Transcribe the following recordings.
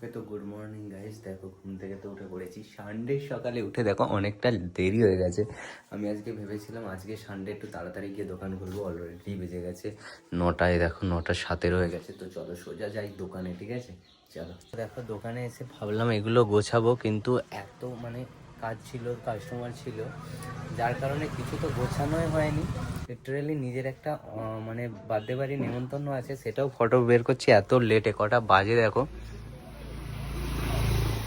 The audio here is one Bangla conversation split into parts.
ওকে তো গুড মর্নিং গাইস দেখো, ঘুম থেকে তো উঠে পড়েছি। সানডে সকালে উঠে দেখো, অনেকটা দেরি হয়ে গেছে। আমি আজকে ভেবেছিলাম, আজকে সানডে একটু তাড়াতাড়ি গিয়ে দোকান খুলবো। অলরেডি বেজে গেছে। নটায় দেখো, নটা সাতের হয়ে গেছে। তো চলো, সোজা যাই দোকানে, ঠিক আছে? চলো। দেখো, দোকানে এসে ভাবলাম এগুলো গোছাবো, কিন্তু এত মানে কাজ ছিল কাস্টমার ছিল, যার কারণে কিছু তো গোছানোই হয়নি। লিটারেলি নিজের একটা মানে বার্থডে বাড়ি নেমন্তন্ন আছে, সেটাও ফটো বের করছি। এত লেটে কটা বাজে দেখো।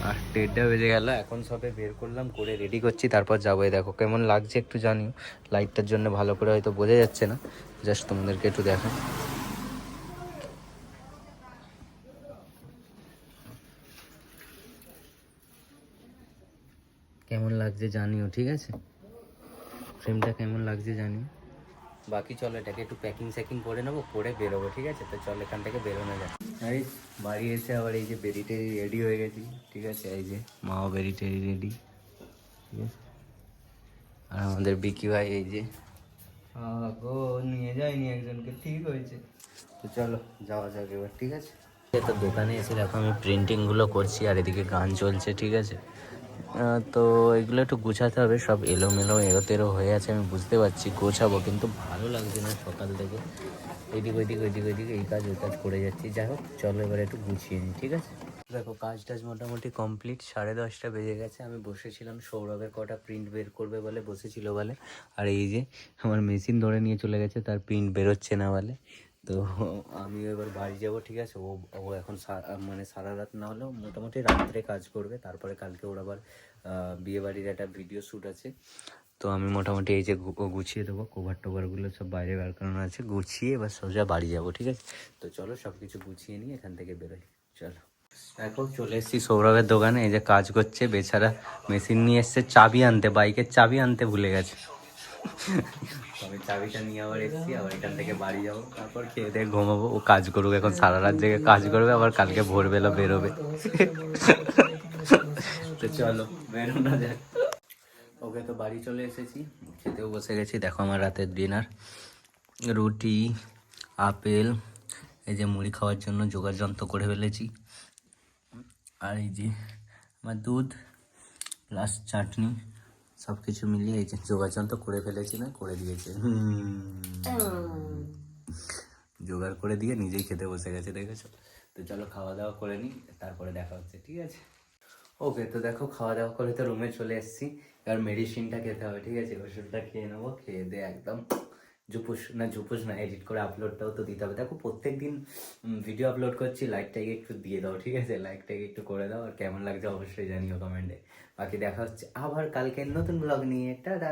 আর দেড়টা বেজে গেল, এখন সবে বের করলাম, করে রেডি করছি, তারপর যাব। দেখো কেমন লাগছে একটু জানিও। লাইটটার জন্য ভালো করে হয়তো বোঝা যাচ্ছে না। জাস্ট তোমাদেরকে একটু দেখো কেমন লাগছে জানিও, ঠিক আছে? ফ্রেমটা কেমন লাগছে জানিও। বাকি চলো এটাকে একটু প্যাকিং স্যাকিং করে নেব করে বেরোবো ঠিক আছে? তো চল এখান থেকে বেরোনো যায় এই বাড়ি এসে আবার এই যে বেরি টেরি রেডি হয়ে গেছি ঠিক আছে? এই যে মাও বেরি টেরি রেডি ঠিক আছে? আর আমাদের বিকি ভাই এই যে গো নিয়ে যায়নি একজনকে ঠিক হয়েছে। তো চলো যাওয়া যাক এবার ঠিক আছে? তো দোকানে এসে দেখো আমি প্রিন্টিংগুলো করছি আর এদিকে গান চলছে ঠিক আছে? তো এগুলো একটু গুছাতে হবে, সব এলোমেলো এরোতেরো হয়ে আছে, আমি বুঝতে পারছি, গোছাবো, কিন্তু ভালো লাগছে না সকাল থেকে। এদিক ওইদিক ওইদিক ওইদিক, এই কাজ, ওই কাজ করে যাচ্ছি। যাই হোক, চলো এবার একটু গুছিয়ে নিই, ঠিক আছে? দেখো কাজ টাজ মোটামুটি কমপ্লিট, সাড়ে দশটা বেজে গেছে, আমি বসেছিলাম, সৌরভের কটা প্রিন্ট বের করবে বলে বসেছিল বলে। আর এই যে, আমার মেশিন ধরে নিয়ে চলে গেছে, তার প্রিন্ট বেরোচ্ছে না বলে। তো আমিও এবার বাড়ি যাব ঠিক আছে? ও ও এখন মানে সারা রাত না হলেও মোটামুটি রাত্রে কাজ করবে। তারপরে কালকে ওর আবার আহ, বিয়ে বাড়ির একটা ভিডিও শ্যুট আছে। তো আমি মোটামুটি এই যে গুছিয়ে দেবো কভার টোভারগুলো সব বাইরে বার করানো আছে। গুছিয়ে এবার সোজা বাড়ি যাব ঠিক আছে? তো চলো সব কিছু গুছিয়ে নিয়ে এখান থেকে বেরোই। চলো। এখন চলে এসেছি সৌরভের দোকানে। এই যে কাজ করছে বেচারা মেশিন নিয়ে এসছে চাবি আনতে বাইকের চাবি আনতে ভুলে গেছে। আমি চাবিটা নিয়ে আবার এসেছি আবার এখান থেকে বাড়ি যাব তারপর খেয়ে দিয়ে ঘুমাবো। ও কাজ করুক এখন সারা রাত জেগে কাজ করবে আবার কালকে ভোরবেলা বেরোবে। তো চলো বেরোনো যাক। ওকে তো বাড়ি চলে এসেছি খেতেও বসে গেছি। দেখো আমার রাতের ডিনার। রুটি আপেল এই যে মুড়ি খাওয়ার জন্য জোগাড় যন্ত্র করে ফেলেছি। আর এই যে আমার দুধ প্লাস চাটনি। সব কিছু মিলিয়ে এই যে যোগাযোগ তো করে ফেলেছি না, করে দিয়েছে। জোগাড় করে দিয়ে নিজেই খেতে বসে গেছে, দেখেছ? তো চলো খাওয়া দাওয়া করে নিই, তারপরে দেখা হচ্ছে, ঠিক আছে? ওকে, তো দেখো খাওয়া দাওয়া করে তো রুমে চলে এসেছি। এবার মেডিসিনটা খেতে হবে, ঠিক আছে? ওষুধটা খেয়ে নেব, খেয়ে দিয়ে একদম ঝুপুস, না ঝুপুস না এডিট করে আপলোডটাও তো দিতে হবে। দেখো প্রত্যেক দিন ভিডিও আপলোড করছি লাইকটাকে একটু দিয়ে দাও, ঠিক আছে? লাইকটাকে একটু করে দাও, আর কেমন লাগছে অবশ্যই জানিও কমেন্টে বাকি দেখা হচ্ছে আবার কালকে নতুন ব্লগ নিয়ে। টাটা